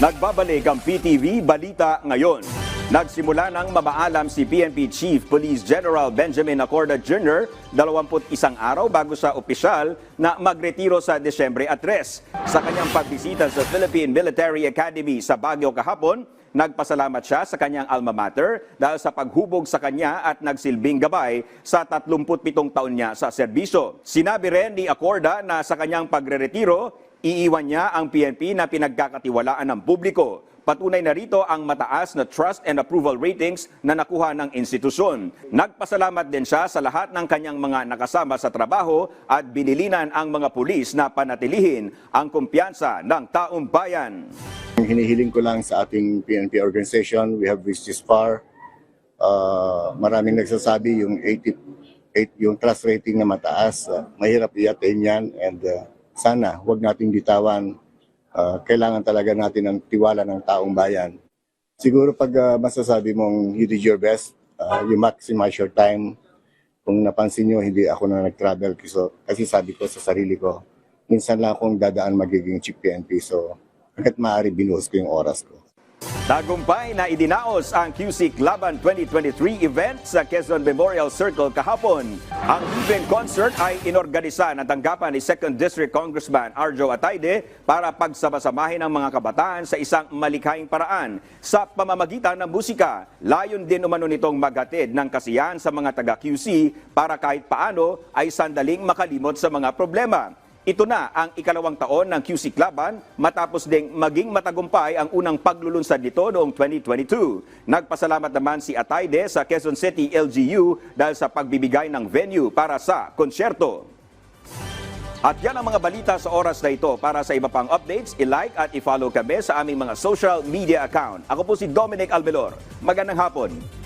Nagbabalik ang PTV Balita ngayon. Nagsimula ng mamaalam si PNP Chief Police General Benjamin Acorda Jr. 21 araw bago sa opisyal na magretiro sa Desyembre at 3. Sa kanyang pagbisita sa Philippine Military Academy sa Baguio kahapon, nagpasalamat siya sa kanyang alma mater dahil sa paghubog sa kanya at nagsilbing gabay sa 37 taon niya sa serbisyo. Sinabi rin ni Acorda na sa kanyang pagreretiro, iiwan niya ang PNP na pinagkakatiwalaan ng publiko. Patunay na rito ang mataas na trust and approval ratings na nakuha ng institusyon. Nagpasalamat din siya sa lahat ng kanyang mga nakasama sa trabaho at binilinan ang mga pulis na panatilihin ang kumpiyansa ng taong bayan. Ang hinihiling ko lang sa ating PNP organization, we have reached this far. Uh, maraming nagsasabi yung 80, 8, yung trust rating na mataas, uh, mahirap i-attain yan and uh, sana huwag nating bitawan. Uh, kailangan talaga natin ng tiwala ng taong bayan. Siguro pag uh, masasabi mong you did your best, uh, you maximize your time. Kung napansin nyo, hindi ako na nag-travel kasi sabi ko sa sarili ko, minsan lang akong dadaan magiging chief PNP. So, hanggat maaari binuhos ko yung oras ko. Tagumpay na idinaos ang QC Laban 2023 event sa Quezon Memorial Circle kahapon. Ang event concert ay inorganisa ng tanggapan ni 2nd District Congressman Arjo Atayde para pagsama-samahin ang mga kabataan sa isang malikhaing paraan sa pamamagitan ng musika. Layon din umano nitong maghatid ng kasiyahan sa mga taga-QC para kahit paano ay sandaling makalimot sa mga problema. Ito na ang ikalawang taon ng QC Laban matapos ding maging matagumpay ang unang paglulunsad nito noong 2022. Nagpasalamat naman si Atayde sa Quezon City LGU dahil sa pagbibigay ng venue para sa konsyerto. At yan ang mga balita sa oras na ito. Para sa iba pang updates, i-like at i-follow kami sa aming mga social media account. Ako po si Dominic Almelor. Magandang hapon.